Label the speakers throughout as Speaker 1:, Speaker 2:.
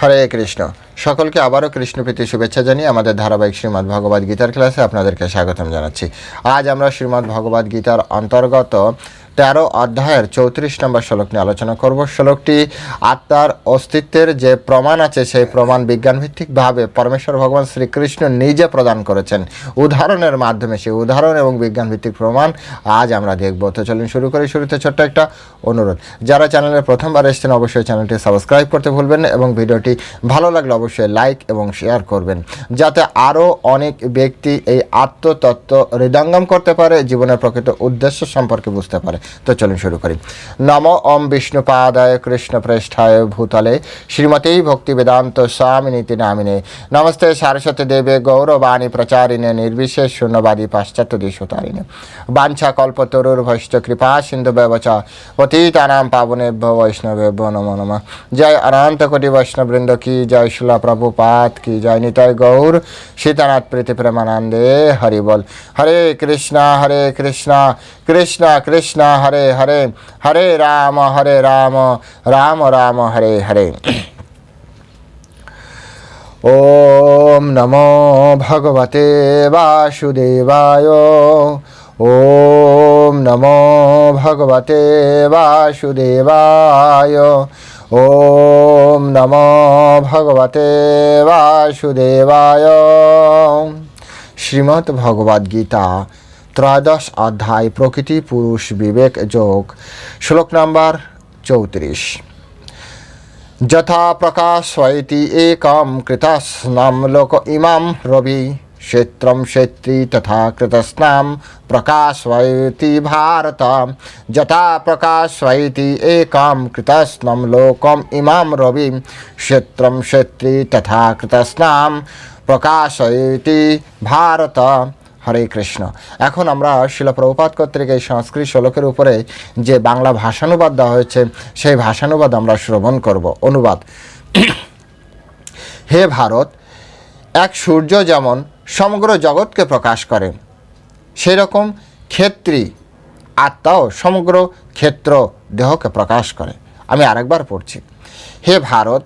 Speaker 1: হরে কৃষ্ণ সকলকে আবারও কৃষ্ণপ্রীতি শুভেচ্ছা জানিয়ে আমাদের ধারাবাহিক শ্রীমদ্ ভগবদ্ গীতার ক্লাসে আপনাদেরকে স্বাগতম জানাচ্ছি আজ আমরা শ্রীমদ্ ভগবদ্ গীতার অন্তর্গত তেরো অধ্যায়ের চৌত্রিশ নম্বর শ্লোক নিয়ে আলোচনা করব শ্লোকটি আত্মার অস্তিত্বের যে প্রমাণ আছে সেই প্রমাণ বিজ্ঞানভিত্তিকভাবে পরমেশ্বর ভগবান শ্রীকৃষ্ণ নিজে প্রদান করেছেন উদাহরণের মাধ্যমে সেই উদাহরণ এবং বিজ্ঞানভিত্তিক প্রমাণ আজ আমরা দেখব তো চলুন শুরু করি শুরুতে ছোট্ট একটা অনুরোধ যারা চ্যানেলে প্রথমবার এসেছেন অবশ্যই চ্যানেলটি সাবস্ক্রাইব করতে ভুলবেন না এবং ভিডিওটি ভালো লাগলে অবশ্যই লাইক এবং শেয়ার করবেন যাতে আরও অনেক ব্যক্তি এই আত্মতত্ত্ব হৃদয়ঙ্গম করতে পারে জীবনের প্রকৃত উদ্দেশ্য সম্পর্কে বুঝতে পারে তো চলুন শুরু করি নম ওম বিষ্ণুপাদায় কৃষ্ণপ্রেষ্ঠায় ভূতলে শ্রীমতী ভক্তি বেদান্ত স্বামিনীতি নামিনে নমস্তে সারস্বতী দেবে গৌরবাণী প্রচারিণে নির্বিশেষ শূন্যবাদী পাশ্চাত্য দেশতারিণে বাঞ্ছা কল্পতরুর ভৈষ্ট কৃপা সিন্ধু ব্যবচ পতিতানাম পাবনেভ্য বৈষ্ণবেভ্য নম নম জয় অনন্ত কোটি বৈষ্ণববৃন্দ কি জয় শিলা প্রভুপাত কি জয় নিতাই গৌর সীতানাথ প্রীতি প্রেমানন্দে হরিবল হরে কৃষ্ণা হরে কৃষ্ণা কৃষ্ণা কৃষ্ণা হরে হরে হরে রাম হরে রাম রাম রাম হরে হরে ॐ नमो भगवते वासुदेवाय ॐ नमो भगवते वासुदेवाय ॐ नमो भगवते वासुदेवाय श्रीमद्भगवद्गीता ত্রয়োদশ অধ্যায় প্রকৃতি পুরুষ বিবেক যোগ শ্লোক নাম্বার চৌত্রিশ যথা প্রকাশয়তি একম কৃতস্নাম লোক ইমাম রবি क्षेत्रम क्षेत्री तथा कृतस्ना प्रकाशयती भारत जथा प्रकाशयती एकम कृतस्नम लोकम इमाम रवि क्षेत्रम क्षेत्री तथा कृतस्ना प्रकाशयती भारत হরে কৃষ্ণ এখন আমরা শিলাপ্রভুপাত কর্তৃক এই সংস্কৃত শ্লোকের উপরে যে বাংলা ভাষানুবাদ দেওয়া হয়েছে সেই ভাষানুবাদ আমরা শ্রবণ করব অনুবাদ হে ভারত এক সূর্য যেমন সমগ্র জগৎকে প্রকাশ সেই সেরকম ক্ষেত্রী আত্মাও সমগ্র ক্ষেত্র দেহকে প্রকাশ করে আমি আরেকবার পড়ছি হে ভারত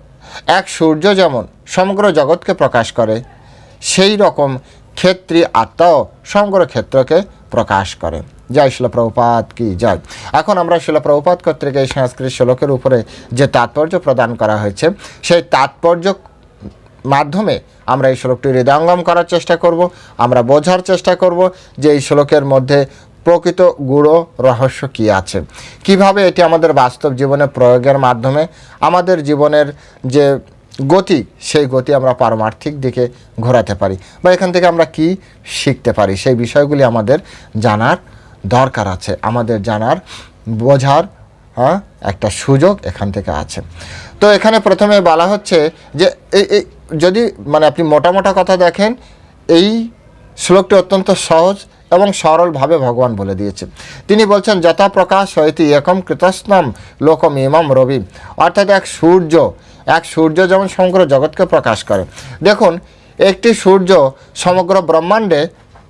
Speaker 1: এক সূর্য যেমন সমগ্র জগৎকে প্রকাশ করে সেই রকম ক্ষেত্রী আত্ম সমগ্র ক্ষেত্রকে প্রকাশ করে জয় শিলপ্রপাত কি জয় এখন আমরা শিলপ্রপাত কর্তৃক এই সংস্কৃত শ্লোকের উপরে যে তাৎপর্য প্রদান করা হয়েছে সেই তাৎপর্য মাধ্যমে আমরা এই শ্লোকটি হৃদয়ঙ্গম করার চেষ্টা করব আমরা বোঝার চেষ্টা করব যে এই শ্লোকের মধ্যে প্রকৃত গুঁড়ো রহস্য কি আছে কিভাবে এটি আমাদের বাস্তব জীবনে প্রয়োগের মাধ্যমে আমাদের জীবনের যে গতি সেই গতি আমরা পারমার্থিক দিকে ঘোরাতে পারি বা এখান থেকে আমরা কি শিখতে পারি সেই বিষয়গুলি আমাদের জানার দরকার আছে আমাদের জানার বোঝার হ্যাঁ একটা সুযোগ এখান থেকে আছে তো এখানে প্রথমে বলা হচ্ছে যে এই যদি মানে আপনি মোটা মোটা কথা দেখেন এই শ্লোকটি অত্যন্ত সহজ এবং সরলভাবে ভগবান বলে দিয়েছে তিনি বলছেন যথা প্রকাশ হইতি একম কৃতস্নম লোকম ইমাম রবি অর্থাৎ এক সূর্য এক সূর্য যেমন সমগ্র জগৎকে প্রকাশ করে দেখুন একটি সূর্য সমগ্র ব্রহ্মাণ্ডে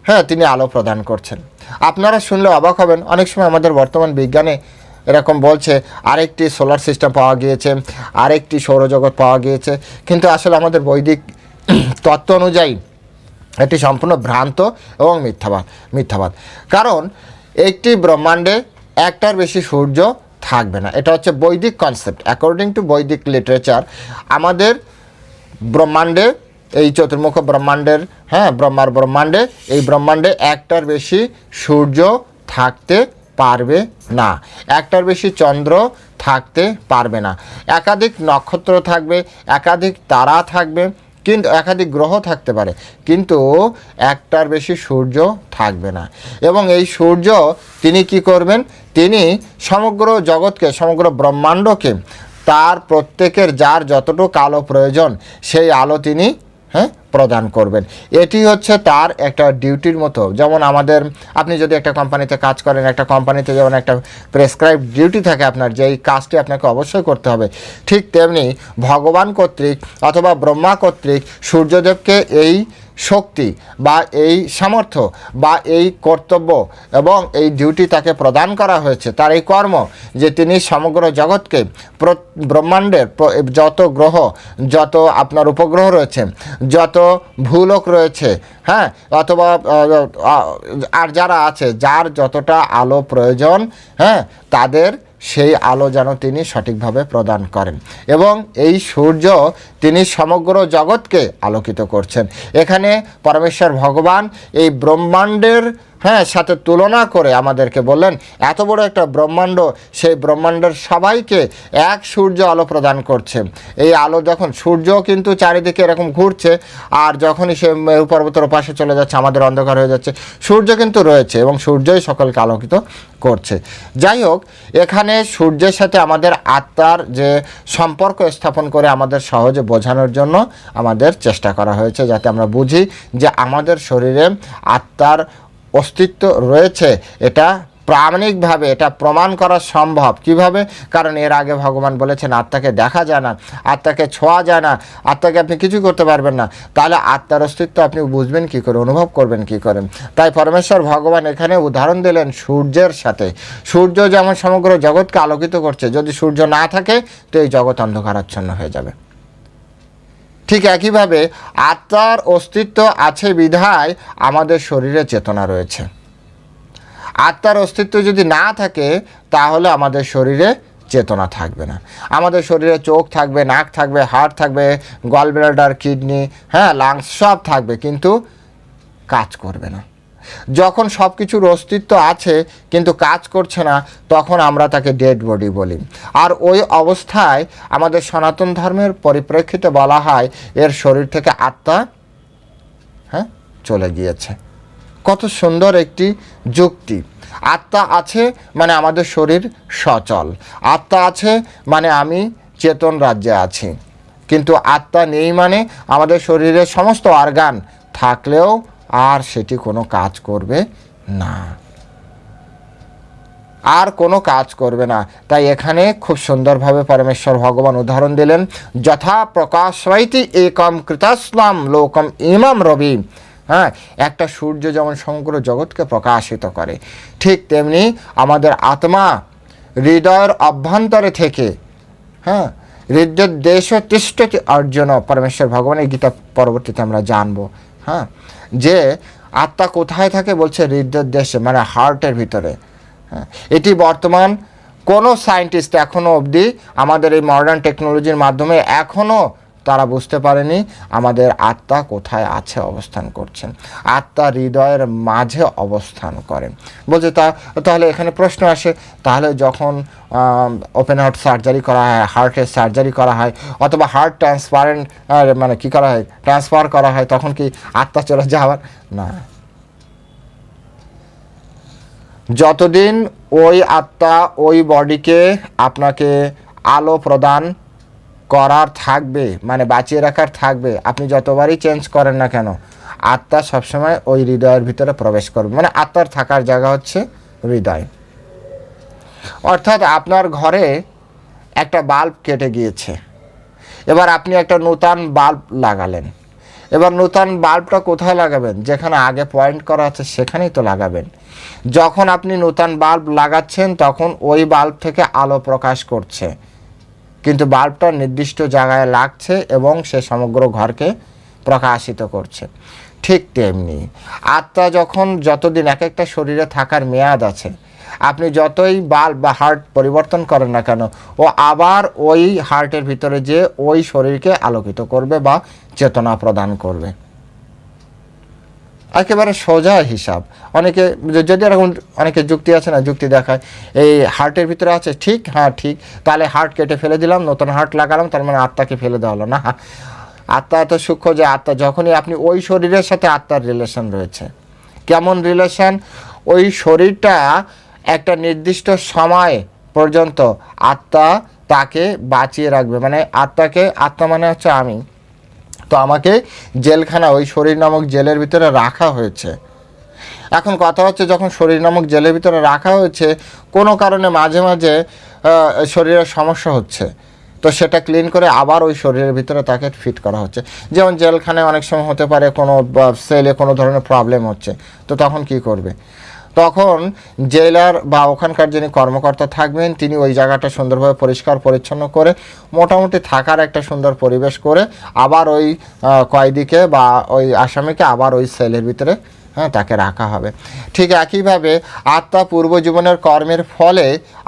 Speaker 1: হ্যাঁ তিনি আলো প্রদান করছেন আপনারা শুনলে অবাক হবেন অনেক সময় আমাদের বর্তমান বিজ্ঞানে এরকম বলছে আরেকটি সোলার সিস্টেম পাওয়া গিয়েছে আরেকটি সৌরজগৎ পাওয়া গিয়েছে কিন্তু আসলে আমাদের বৈদিক তত্ত্ব অনুযায়ী এটি সম্পূর্ণ ভ্রান্ত এবং মিথ্যাবাদ মিথ্যাবাদ কারণ একটি ব্রহ্মাণ্ডে একটার বেশি সূর্য থাকবে না এটা হচ্ছে বৈদিক concept according to Vedic literature আমাদের ব্রহ্মাণ্ডে এই চতুর্মুখ ব্রহ্মাণ্ডের হ্যাঁ ব্রহ্মার ব্রহ্মাণ্ডে এই ব্রহ্মাণ্ডে একটার বেশি সূর্য থাকতে পারবে না একটার বেশি চন্দ্র থাকতে পারবে না একাধিক নক্ষত্র থাকবে একাধিক তারা থাকবে কিন্তু একাধিক গ্রহ থাকতে পারে কিন্তু একটার বেশি সূর্য থাকবে না এবং এই সূর্য তিনি কি করবেন তিনি সমগ্র জগৎকে সমগ্র ব্রহ্মাণ্ডকে তার প্রত্যেকের যার যতটুকু আলো প্রয়োজন সেই আলো তিনি হ্যাঁ প্রদান করবেন এটি হচ্ছে তার একটা ডিউটির মতো যেমন আমাদের আপনি যদি একটা কোম্পানিতে কাজ করেন একটা কোম্পানিতে যেমন একটা প্রেসক্রাইব ডিউটি থাকে আপনার যেই কাজটি আপনাকে অবশ্যই করতে হবে ঠিক তেমনি ভগবান কর্তৃক অথবা ব্রহ্মা কর্তৃক সূর্যদেবকে এই শক্তি বা এই সামর্থ্য বা এই কর্তব্য এবং এই ডিউটি তাকে প্রদান করা হয়েছে তার এই কর্ম যে তিনি সমগ্র জগৎকে ব্রহ্মাণ্ডের যত গ্রহ যত আপনার উপগ্রহ রয়েছে যত ভুলক রয়েছে হ্যাঁ অথবা আর যারা আছে যার যতটা আলো প্রয়োজন হ্যাঁ তাদের সেই আলো যেন তিনি সঠিকভাবে প্রদান করেন এবং এই সূর্য তিনি সমগ্র জগৎকে আলোকিত করছেন এখানে পরমেশ্বর ভগবান এই ব্রহ্মাণ্ডের হ্যাঁ সাথে তুলনা করে আমাদেরকে বললেন এত বড় একটা ব্রহ্মাণ্ড সেই ব্রহ্মাণ্ডের সবাইকে এক সূর্য আলো প্রদান করছে এই আলো যখন সূর্য কিন্তু চারিদিকে এরকম ঘুরছে আর যখনই সে মেরু পর্বতের পাশে চলে যাচ্ছে আমাদের অন্ধকার হয়ে যাচ্ছে সূর্য কিন্তু রয়েছে এবং সূর্যই সকলকে আলোকিত করছে যাই হোক এখানে সূর্যের সাথে আমাদের আত্মার যে সম্পর্ক স্থাপন করে আমাদের সহজে বোঝানোর জন্য আমাদের চেষ্টা করা হয়েছে যাতে আমরা বুঝি যে আমাদের শরীরে আত্মার অস্তিত্ব রয়েছে এটা প্রামাণিকভাবে এটা প্রমাণ করা সম্ভব কিভাবে কারণ এর আগে ভগবান বলেছেন আত্মাকে দেখা যায় না আত্মাকে ছোঁয়া যায় না আত্মাকে আপনি কিছু করতে পারবেন না তাহলে আত্মার অস্তিত্ব আপনি বুঝবেন কি করে অনুভব করবেন কি করেন তাই পরমেশ্বর ভগবান এখানে উদাহরণ দিলেন সূর্যের সাথে সূর্য যেমন সমগ্র জগৎকে আলোকিত করছে যদি সূর্য না থাকে তো এই জগৎ অন্ধকারাচ্ছন্ন হয়ে যাবে ঠিক একইভাবে আত্মার অস্তিত্ব আছে বিধায় আমাদের শরীরে চেতনা রয়েছে আত্মার অস্তিত্ব যদি না থাকে তাহলে আমাদের শরীরে চেতনা থাকবে না আমাদের শরীরে চোখ থাকবে নাক থাকবে হাড় থাকবে গলব্লাডার কিডনি হ্যাঁ লাংস সব থাকবে কিন্তু কাজ করবে না যখন সব কিছুর অস্তিত্ব আছে কিন্তু কাজ করছে না তখন আমরা তাকে ডেড বডি বলি আর ওই অবস্থায় আমাদের সনাতন ধর্মের পরিপ্রেক্ষিতে বলা হয় এর শরীর থেকে আত্মা হ্যাঁ চলে গিয়েছে কত সুন্দর একটি যুক্তি আত্মা আছে মানে আমাদের শরীর সচল আত্মা আছে মানে আমি চেতন রাজ্যে আছি কিন্তু আত্মা নেই মানে আমাদের শরীরের সমস্ত অর্গান থাকলেও আর সেটি কোনো কাজ করবে না আর কোনো কাজ করবে না তাই এখানে খুব সুন্দরভাবে পরমেশ্বর ভগবান উদাহরণ দিলেন যথা প্রকাশ হয়তি একম কৃতাস্লাম লোকম ইমাম রবি হ্যাঁ একটা সূর্য যেমন সমগ্র জগৎকে প্রকাশিত করে ঠিক তেমনি আমাদের আত্মা হৃদয়ের অভ্যন্তরে থেকে হ্যাঁ হৃদয় দেশ তিষ্ঠতি অর্জন পরমেশ্বর ভগবানের গীতা পরবর্তীতে আমরা জানবো হ্যাঁ যে আত্মা কোথায় থাকে বলছে হৃদয়ের দেশে মানে হার্টের ভিতরে হ্যাঁ এটি বর্তমান কোনো সায়েন্টিস্ট এখনও অবধি আমাদের এই মডার্ন টেকনোলজির মাধ্যমে এখনও তারা বুঝতে পারেনি আমাদের আত্মা কোথায় আছে অবস্থান করছেন আত্মা হৃদয়ের মাঝে অবস্থান করেন বলছে তা তাহলে এখানে প্রশ্ন আসে তাহলে যখন ওপেন হার্ট সার্জারি করা হয় হার্টের সার্জারি করা হয় অথবা হার্ট ট্রান্সপারেন্ট মানে কী করা হয় ট্রান্সফার করা হয় তখন কি আত্মা চলে যাওয়ার না যতদিন ওই আত্মা ওই বডিকে আপনাকে আলো প্রদান করার থাকবে মানে বাঁচিয়ে রাখার থাকবে আপনি যতবারই চেঞ্জ করেন না কেন আত্মা সবসময় ওই হৃদয়ের ভিতরে প্রবেশ করবে মানে আত্মার থাকার জায়গা হচ্ছে হৃদয় অর্থাৎ আপনার ঘরে একটা বাল্ব কেটে গিয়েছে এবার আপনি একটা নূতন বাল্ব লাগালেন এবার নূতন বাল্বটা কোথায় লাগাবেন যেখানে আগে পয়েন্ট করা আছে সেখানেই তো লাগাবেন যখন আপনি নূতন বাল্ব লাগাচ্ছেন তখন ওই বাল্ব থেকে আলো প্রকাশ করছে কিন্তু বাল্বটা নির্দিষ্ট জায়গায় লাগছে এবং সে সমগ্র ঘরকে প্রকাশিত করছে ঠিক তেমনি আত্মা যখন যতদিন এক একটা শরীরে থাকার মেয়াদ আছে আপনি যতই বাল্ব বা হার্ট পরিবর্তন করেন না কেন ও আবার ওই হার্টের ভিতরে যে ওই শরীরকে আলোকিত করবে বা চেতনা প্রদান করবে একেবারে সোজা হিসাব অনেকে যদি এরকম অনেকে যুক্তি আছে না যুক্তি দেখায় এই হার্টের ভিতরে আছে ঠিক হ্যাঁ ঠিক তাহলে হার্ট কেটে ফেলে দিলাম নতুন হার্ট লাগালাম তার মানে আত্মাকে ফেলে দেওয়া হলো না আত্মা এত সূক্ষ্ম যে আত্মা যখনই আপনি ওই শরীরের সাথে আত্মার রিলেশন রয়েছে কেমন রিলেশন ওই শরীরটা একটা নির্দিষ্ট সময় পর্যন্ত আত্মা তাকে বাঁচিয়ে রাখবে মানে আত্মাকে আত্মা মানে হচ্ছে আমি তো আমাকে জেলখানা ওই শরীর নামক জেলের ভিতরে রাখা হয়েছে এখন কথা হচ্ছে যখন শরীর নামক জেলের ভিতরে রাখা হয়েছে কোনো কারণে মাঝে মাঝে শরীরের সমস্যা হচ্ছে তো সেটা ক্লিন করে আবার ওই শরীরের ভিতরে তাকে ফিট করা হচ্ছে যেমন জেলখানায় অনেক সময় হতে পারে কোনো সেলে কোনো ধরনের প্রবলেম হচ্ছে তো তখন কি করবে তখন জেলার বা ওখানকার যিনি কর্মকর্তা থাকবেন তিনি ওই জায়গাটা সুন্দরভাবে পরিষ্কার পরিচ্ছন্ন করে মোটামুটি থাকার একটা সুন্দর পরিবেশ করে আবার ওই কয়েদিকে বা ওই আসামিকে আবার ওই সেলের ভিতরে হ্যাঁ তাকে রাখা হবে ঠিক একইভাবে আত্মা পূর্বজীবনের কর্মের ফলে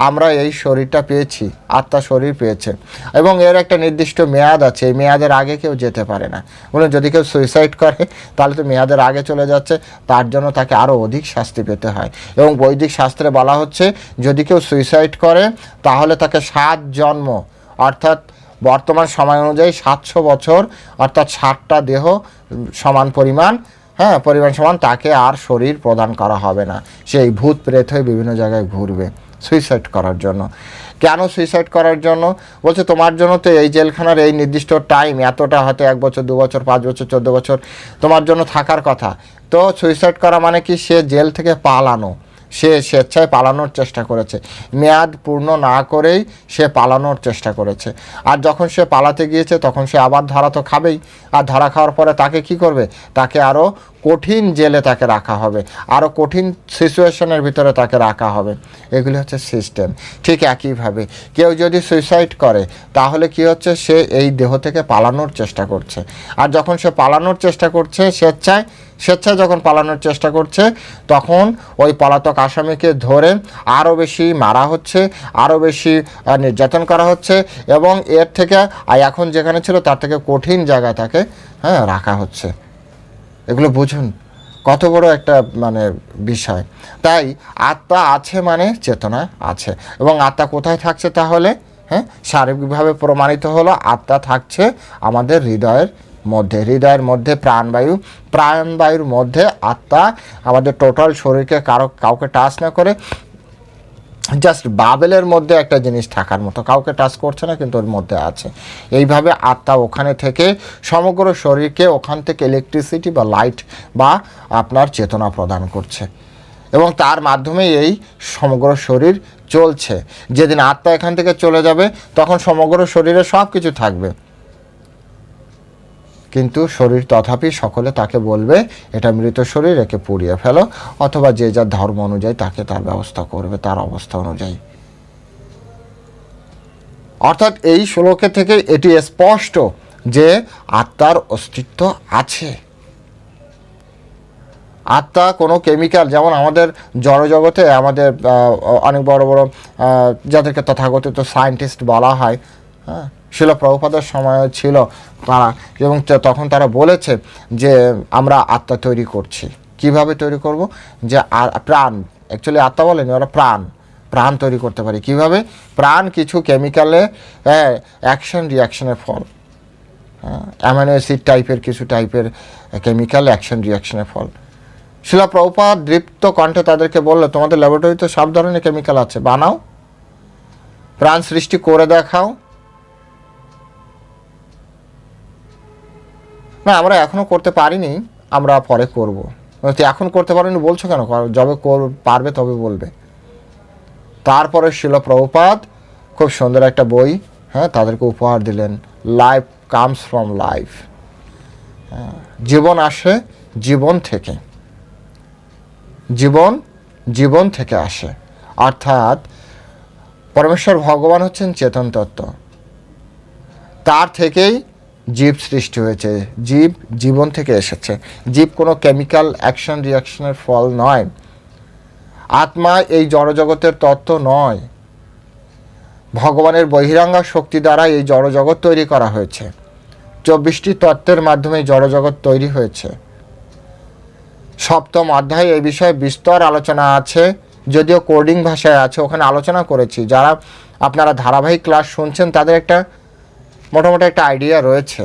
Speaker 1: আমরা এই শরীরটা পেয়েছি আত্মা শরীর পেয়েছে এবং এর একটা নির্দিষ্ট মেয়াদ আছে এই মেয়াদের আগে কেউ যেতে পারে না বলুন যদি কেউ সুইসাইড করে তাহলে তো মেয়াদের আগে চলে যাচ্ছে তার জন্য তাকে আরও অধিক শাস্তি পেতে হয় এবং বৈদিক শাস্ত্রে বলা হচ্ছে যদি কেউ সুইসাইড করে তাহলে তাকে সাত জন্ম অর্থাৎ বর্তমান সময় অনুযায়ী সাতশো বছর অর্থাৎ ষাটটা দেহ সমান পরিমাণ হ্যাঁ পরিমাণ সমান তাকে আর শরীর প্রদান করা হবে না সেই ভূত প্রেত হয়ে বিভিন্ন জায়গায় ঘুরবে সুইসাইড করার জন্য কেন সুইসাইড করার জন্য বলছে তোমার জন্য তো এই জেলখানার এই নির্দিষ্ট টাইম এতটা হয়তো এক বছর দু বছর পাঁচ বছর চোদ্দ বছর তোমার জন্য থাকার কথা তো সুইসাইড করা মানে কি সে জেল থেকে পালানো সে স্বেচ্ছায় পালানোর চেষ্টা করেছে মেয়াদ পূর্ণ না করেই সে পালানোর চেষ্টা করেছে আর যখন সে পালাতে গিয়েছে তখন সে আবার ধরা তো খাবেই আর ধরা খাওয়ার পরে তাকে কি করবে তাকে আরও কঠিন জেলে তাকে রাখা হবে আরও কঠিন সিচুয়েশনের ভিতরে তাকে রাখা হবে এগুলি হচ্ছে সিস্টেম ঠিক একইভাবে কেউ যদি সুইসাইড করে তাহলে কি হচ্ছে সে এই দেহ থেকে পালানোর চেষ্টা করছে আর যখন সে পালানোর চেষ্টা করছে স্বেচ্ছায় স্বেচ্ছায় যখন পালানোর চেষ্টা করছে তখন ওই পলাতক আসামিকে ধরে আরও বেশি মারা হচ্ছে আরও বেশি নির্যাতন করা হচ্ছে এবং এর থেকে এখন যেখানে ছিল তার থেকে কঠিন জায়গায় তাকে হ্যাঁ রাখা হচ্ছে এগুলো বুঝুন কত বড় একটা মানে বিষয় তাই আত্মা আছে মানে চেতনা আছে এবং আত্মা কোথায় থাকছে তাহলে হ্যাঁ শারীরিকভাবে প্রমাণিত হলো আত্মা থাকছে আমাদের হৃদয়ের মধ্যে হৃদয়ের মধ্যে প্রাণবায়ু প্রাণবায়ুর মধ্যে আত্মা আমাদের টোটাল শরীরকে কারো কাউকে টাচ না করে জাস্ট বাবেলের মধ্যে একটা জিনিস থাকার মতো কাউকে টাচ করছে না কিন্তু ওর মধ্যে আছে এইভাবে আত্মা ওখানে থেকে সমগ্র শরীরকে ওখান থেকে ইলেকট্রিসিটি বা লাইট বা আপনার চেতনা প্রদান করছে এবং তার মাধ্যমে এই সমগ্র শরীর চলছে যেদিন আত্মা এখান থেকে চলে যাবে তখন সমগ্র শরীরে সব কিছু থাকবে কিন্তু শরীর তথাপি সকলে তাকে বলবে এটা মৃত শরীর একে পুড়িয়ে ফেলো অথবা যে যার ধর্ম অনুযায়ী তাকে তার ব্যবস্থা করবে তার অবস্থা অনুযায়ী অর্থাৎ এই শ্লোকে থেকে এটি স্পষ্ট যে আত্মার অস্তিত্ব আছে আত্মা কোনো কেমিক্যাল যেমন আমাদের জড়জগতে আমাদের অনেক বড় বড় যাদেরকে তথাগতিত সায়েন্টিস্ট বলা হয় হ্যাঁ শিল প্রভুপাদের সময় ছিল তারা এবং তখন তারা বলেছে যে আমরা আত্মা তৈরি করছি কিভাবে তৈরি করব যে প্রাণ অ্যাকচুয়ালি আত্মা বলেনি ওরা প্রাণ প্রাণ তৈরি করতে পারি কিভাবে প্রাণ কিছু কেমিক্যালে অ্যাকশন রিয়াকশনের ফল অ্যামাইনো অ্যাসিড টাইপের কিছু টাইপের কেমিক্যাল অ্যাকশন রিয়াকশনের ফল শিলা প্রভুপা দৃপ্ত কণ্ঠে তাদেরকে বললো তোমাদের ল্যাবরেটরিতে সব ধরনের কেমিক্যাল আছে বানাও প্রাণ সৃষ্টি করে দেখাও না আমরা এখনও করতে পারিনি আমরা পরে করব তুই এখন করতে পারিনি বলছো কেন যবে কর পারবে তবে বলবে তারপরে শিল প্রভুপাত খুব সুন্দর একটা বই হ্যাঁ তাদেরকে উপহার দিলেন লাইফ কামস ফ্রম লাইফ জীবন আসে জীবন থেকে জীবন জীবন থেকে আসে অর্থাৎ পরমেশ্বর ভগবান হচ্ছেন চেতন তত্ত্ব তার থেকেই জীব সৃষ্টি হয়েছে জীব জীবন থেকে এসেছে জীব কোনো কেমিক্যাল অ্যাকশন রিয়াকশনের ফল নয় আত্মা এই জড়জগতের তত্ত্ব নয় ভগবানের বহিরাঙ্গা শক্তি দ্বারা এই জড়জগৎ তৈরি করা হয়েছে চব্বিশটি তত্ত্বের মাধ্যমে জড়জগৎ তৈরি হয়েছে সপ্তম অধ্যায়ে এই বিষয়ে বিস্তর আলোচনা আছে যদিও কোডিং ভাষায় আছে ওখানে আলোচনা করেছি যারা আপনারা ধারাবাহিক ক্লাস শুনছেন তাদের একটা মোটামুটি একটা আইডিয়া রয়েছে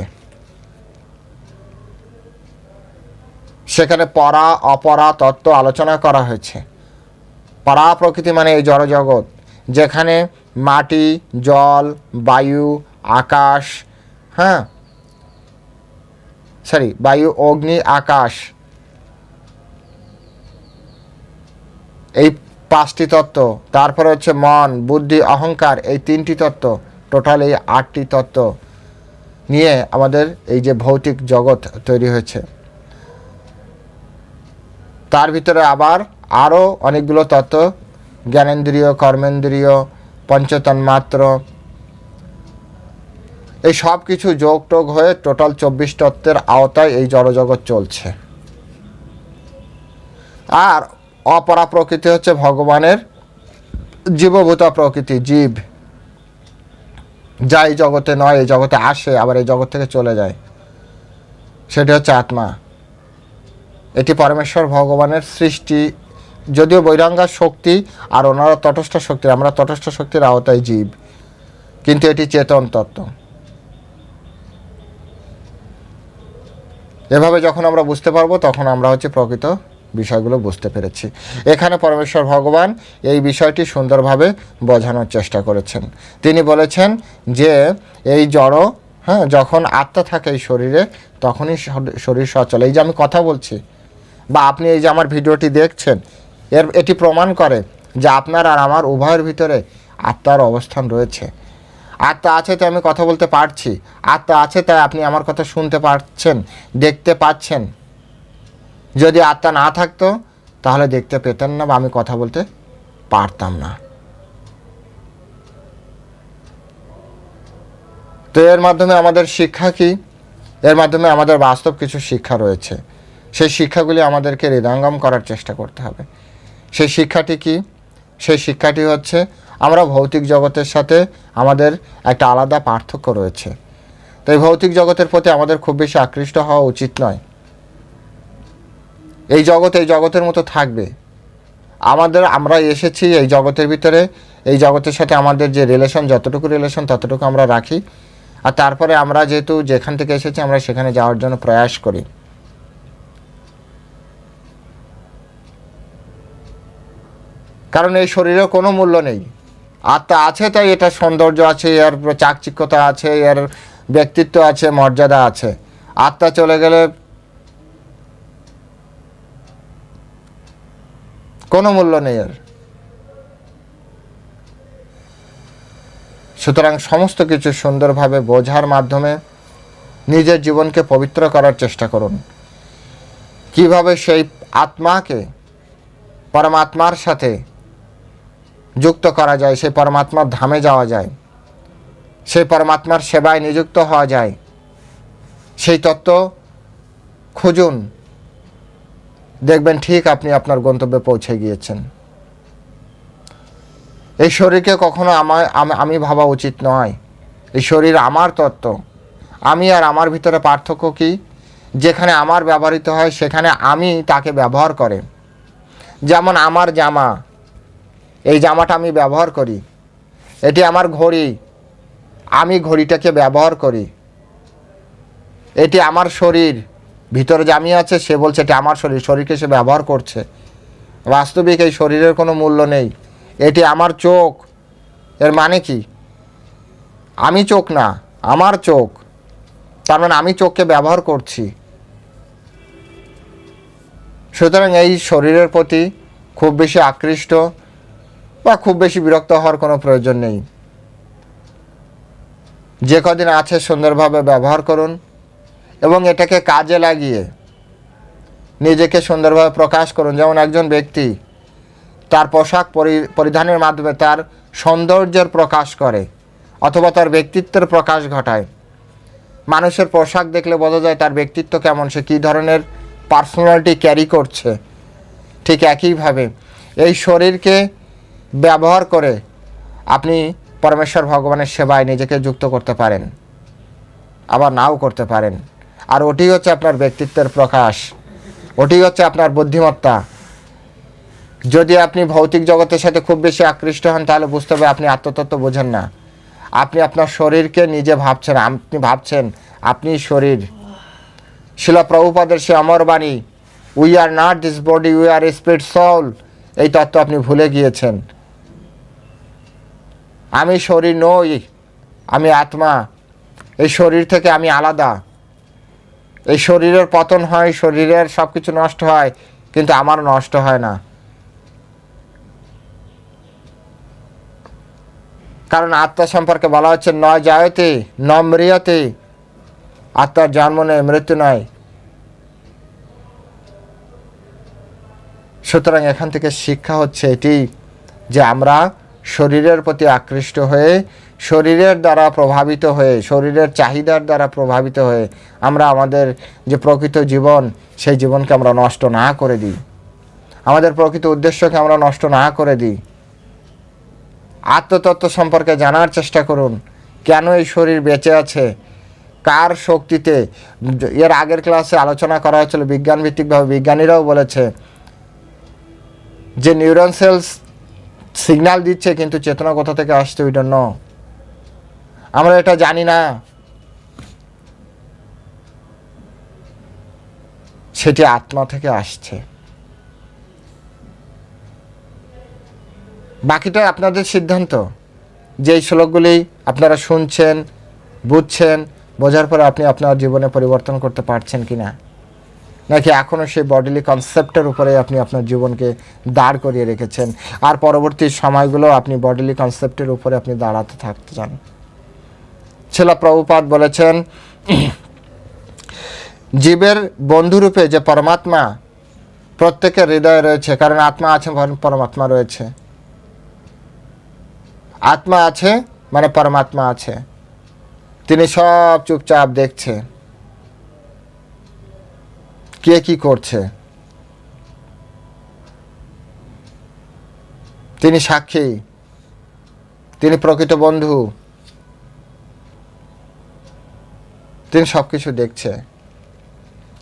Speaker 1: সেখানে পরা অপরা তত্ত্ব আলোচনা করা হয়েছে পরা প্রকৃতি মানে এই জড়জগৎ যেখানে মাটি জল বায়ু আকাশ হ্যাঁ সরি বায়ু অগ্নি আকাশ এই পাঁচটি তত্ত্ব তারপরে হচ্ছে মন বুদ্ধি অহংকার এই তিনটি তত্ত্ব টোটাল এই আটটি তত্ত্ব নিয়ে আমাদের এই যে ভৌতিক জগৎ তৈরি হয়েছে তার ভিতরে আবার আরও অনেকগুলো তত্ত্ব জ্ঞানেন্দ্রীয় কর্মেন্দ্রীয় পঞ্চতন্মাত্র এই সব কিছু যোগ টোগ হয়ে টোটাল চব্বিশ তত্ত্বের আওতায় এই জড়জগৎ চলছে আর অপরা প্রকৃতি হচ্ছে ভগবানের জীবভূতা প্রকৃতি জীব যাই জগতে নয় এই জগতে আসে আবার এই জগৎ থেকে চলে যায় সেটি হচ্ছে আত্মা এটি পরমেশ্বর ভগবানের সৃষ্টি যদিও বৈরাঙ্গার শক্তি আর ওনারা তটস্থ শক্তি আমরা তটস্থ শক্তির আওতায় জীব কিন্তু এটি চেতন তত্ত্ব এভাবে যখন আমরা বুঝতে পারবো তখন আমরা হচ্ছে প্রকৃত বিষয়গুলো বুঝতে পেরেছি এখানে পরমেশ্বর ভগবান এই বিষয়টি সুন্দরভাবে বোঝানোর চেষ্টা করেছেন তিনি বলেছেন যে এই জড় হ্যাঁ যখন আত্মা থাকে এই শরীরে তখনই শরীর সচল এই যে আমি কথা বলছি বা আপনি এই যে আমার ভিডিওটি দেখছেন এর এটি প্রমাণ করে যে আপনার আর আমার উভয়ের ভিতরে আত্মার অবস্থান রয়েছে আত্মা আছে তাই আমি কথা বলতে পারছি আত্মা আছে তাই আপনি আমার কথা শুনতে পারছেন দেখতে পাচ্ছেন যদি আত্মা না থাকতো তাহলে দেখতে পেতাম না বা আমি কথা বলতে পারতাম না তো এর মাধ্যমে আমাদের শিক্ষা কি এর মাধ্যমে আমাদের বাস্তব কিছু শিক্ষা রয়েছে সেই শিক্ষাগুলি আমাদেরকে হৃদয়ঙ্গম করার চেষ্টা করতে হবে সেই শিক্ষাটি কি সেই শিক্ষাটি হচ্ছে আমরা ভৌতিক জগতের সাথে আমাদের একটা আলাদা পার্থক্য রয়েছে তো এই ভৌতিক জগতের প্রতি আমাদের খুব বেশি আকৃষ্ট হওয়া উচিত নয় এই জগৎ এই জগতের মতো থাকবে আমাদের আমরা এসেছি এই জগতের ভিতরে এই জগতের সাথে আমাদের যে রিলেশন যতটুকু রিলেশন ততটুকু আমরা রাখি আর তারপরে আমরা যেহেতু যেখান থেকে এসেছি আমরা সেখানে যাওয়ার জন্য প্রয়াস করি কারণ এই শরীরে কোনো মূল্য নেই আত্মা আছে তাই এটা সৌন্দর্য আছে এর চাকচিক্যতা আছে এর ব্যক্তিত্ব আছে মর্যাদা আছে আত্মা চলে গেলে কোনো মূল্য নেই আর সুতরাং সমস্ত কিছু সুন্দরভাবে বোঝার মাধ্যমে নিজের জীবনকে পবিত্র করার চেষ্টা করুন কিভাবে সেই আত্মাকে পরমাত্মার সাথে যুক্ত করা যায় সেই পরমাত্মার ধামে যাওয়া যায় সেই পরমাত্মার সেবায় নিযুক্ত হওয়া যায় সেই তত্ত্ব খুঁজুন দেখবেন ঠিক আপনি আপনার গন্তব্যে পৌঁছে গিয়েছেন এই শরীরকে কখনো আমার আমি ভাবা উচিত নয় এই শরীর আমার তত্ত্ব আমি আর আমার ভিতরে পার্থক্য কি যেখানে আমার ব্যবহৃত হয় সেখানে আমি তাকে ব্যবহার করে যেমন আমার জামা এই জামাটা আমি ব্যবহার করি এটি আমার ঘড়ি আমি ঘড়িটাকে ব্যবহার করি এটি আমার শরীর ভিতরে জামিয়ে আছে সে বলছে এটা আমার শরীর শরীরকে সে ব্যবহার করছে বাস্তবিক এই শরীরের কোনো মূল্য নেই এটি আমার চোখ এর মানে কি আমি চোখ না আমার চোখ তার মানে আমি চোখকে ব্যবহার করছি সুতরাং এই শরীরের প্রতি খুব বেশি আকৃষ্ট বা খুব বেশি বিরক্ত হওয়ার কোনো প্রয়োজন নেই যে কদিন আছে সুন্দরভাবে ব্যবহার করুন এবং এটাকে কাজে লাগিয়ে নিজেকে সুন্দরভাবে প্রকাশ করুন যেমন একজন ব্যক্তি তার পোশাক পরিধানের মাধ্যমে তার সৌন্দর্যের প্রকাশ করে অথবা তার ব্যক্তিত্বের প্রকাশ ঘটায় মানুষের পোশাক দেখলে বোঝা যায় তার ব্যক্তিত্ব কেমন সে কী ধরনের পার্সোনালিটি ক্যারি করছে ঠিক একইভাবে এই শরীরকে ব্যবহার করে আপনি পরমেশ্বর ভগবানের সেবায় নিজেকে যুক্ত করতে পারেন আবার নাও করতে পারেন আর ওটি হচ্ছে আপনার ব্যক্তিত্বের প্রকাশ ওটি হচ্ছে আপনার বুদ্ধিমত্তা যদি আপনি ভৌতিক জগতের সাথে খুব বেশি আকৃষ্ট হন তাহলে বুঝতে হবে আপনি আত্মতত্ত্ব বোঝেন না আপনি আপনার শরীরকে নিজে ভাবছেন আপনি ভাবছেন আপনি শরীর শিলা প্রভুপাদের সে অমর বাণী we are not this body we are spirit soul এই তত্ত্ব আপনি ভুলে গিয়েছেন আমি শরীর নই আমি আত্মা এই শরীর থেকে আমি আলাদা এই শরীরের পতন হয় শরীরের সব কিছু নষ্ট হয় কিন্তু আমার নষ্ট হয় না কারণ আত্মা সম্পর্কে বলা হচ্ছে ন জায়তে ন মৃয়তে আত্মার জন্ম নেই মৃত্যু নয় সুতরাং এখান থেকে শিক্ষা হচ্ছে এটি যে আমরা শরীরের প্রতি আকৃষ্ট হয়ে শরীরের দ্বারা প্রভাবিত হয়ে শরীরের চাহিদার দ্বারা প্রভাবিত হয়ে আমরা আমাদের যে প্রকৃত জীবন সেই জীবনকে আমরা নষ্ট না করে দিই আমাদের প্রকৃত উদ্দেশ্যকে আমরা নষ্ট না করে দিই আত্মতত্ত্ব সম্পর্কে জানার চেষ্টা করুন কেন এই শরীর বেঁচে আছে কার শক্তিতে এর আগের ক্লাসে আলোচনা করা হয়েছিল বিজ্ঞানভিত্তিকভাবে বিজ্ঞানীরাও বলেছে যে নিউরন সেলস সিগনাল দিচ্ছে কিন্তু চেতনা কোথা থেকে আসছে উই ডোন্ট আমরা এটা জানি না সেটি আত্মা থেকে আসছে বাকিটা আপনাদের সিদ্ধান্ত যে শ্লোকগুলি আপনারা শুনছেন বুঝছেন বোঝার পরে আপনি আপনার জীবনে পরিবর্তন করতে পারছেন কিনা না নাকি এখনও সেই বডিলি কনসেপ্টের উপরে আপনি আপনার জীবনকে দাঁড় করিয়ে রেখেছেন আর পরবর্তী সময়গুলো আপনি বডিলি কনসেপ্টের উপরে আপনি দাঁড়াতে থাকতে চান ছেলা প্রভুপাত বলেছেন জীবের বন্ধুরূপে যে পরমাত্মা প্রত্যেকের হৃদয়ে রয়েছে কারণ আত্মা আছে পরমাত্মা রয়েছে আত্মা আছে মানে পরমাত্মা আছে তিনি সব চুপচাপ দেখছে কে কি করছে তিনি সাক্ষী তিনি প্রকৃত বন্ধু তিনি সব কিছু দেখছে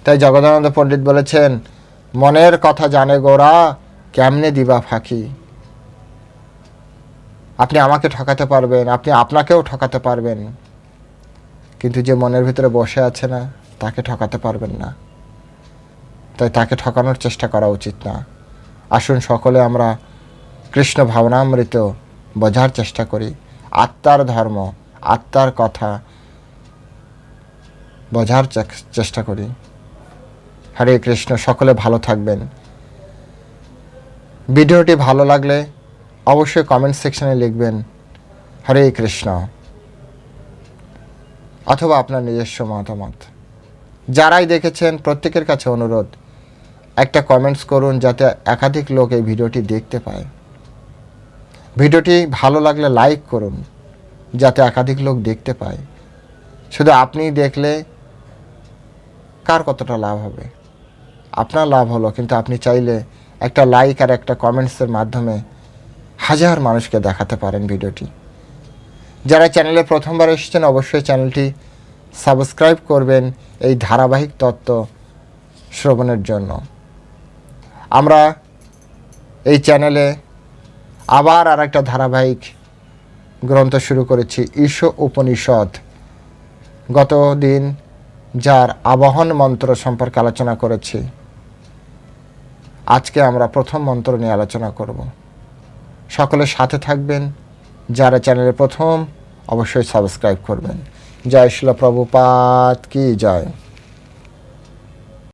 Speaker 1: তাই জগদানন্দ পণ্ডিত বলেছেন মনের কথা জানে গোরা কেমনে দিবা ফাঁকি আপনি আমাকে ঠকাতে পারবেন আপনি আপনাকেও ঠকাতে পারবেন কিন্তু যে মনের ভিতরে বসে আছে না তাকে ঠকাতে পারবেন না তাই তাকে ঠকানোর চেষ্টা করা উচিত না আসুন সকলে আমরা কৃষ্ণ ভাবনামৃত বোঝার চেষ্টা করি আত্মার ধর্ম আত্মার কথা বোঝার চেষ্টা করি হরে কৃষ্ণ সকলে ভালো থাকবেন ভিডিওটি ভালো লাগলে অবশ্যই কমেন্ট সেকশনে লিখবেন হরে কৃষ্ণ অথবা আপনার নিজস্ব মতামত যারাই দেখেছেন প্রত্যেকের কাছে অনুরোধ একটা কমেন্টস করুন যাতে একাধিক লোক এই ভিডিওটি দেখতে পায় ভিডিওটি ভালো লাগলে লাইক করুন যাতে একাধিক লোক দেখতে পায় শুধু আপনি দেখলে কার কতটা লাভ হবে আপনার লাভ হলো কিন্তু আপনি চাইলে একটা লাইক আর একটা কমেন্টসের মাধ্যমে হাজার মানুষকে দেখাতে পারেন ভিডিওটি যারা চ্যানেলে প্রথমবার এসেছেন অবশ্যই চ্যানেলটি সাবস্ক্রাইব করবেন এই ধারাবাহিক তত্ত্ব শ্রবণের জন্য আমরা এই চ্যানেলে আবার আর একটা ধারাবাহিক গ্রন্থ শুরু করেছি ঈশ উপনিষদ গত দিন যার আবাহন মন্ত্র সম্পর্কে আলোচনা করেছি আজকে আমরা প্রথম মন্ত্র নিয়ে আলোচনা করব সকলের সাথে থাকবেন যারা চ্যানেলে প্রথম অবশ্যই সাবস্ক্রাইব করবেন জয় শিল প্রভুপাত কি জয়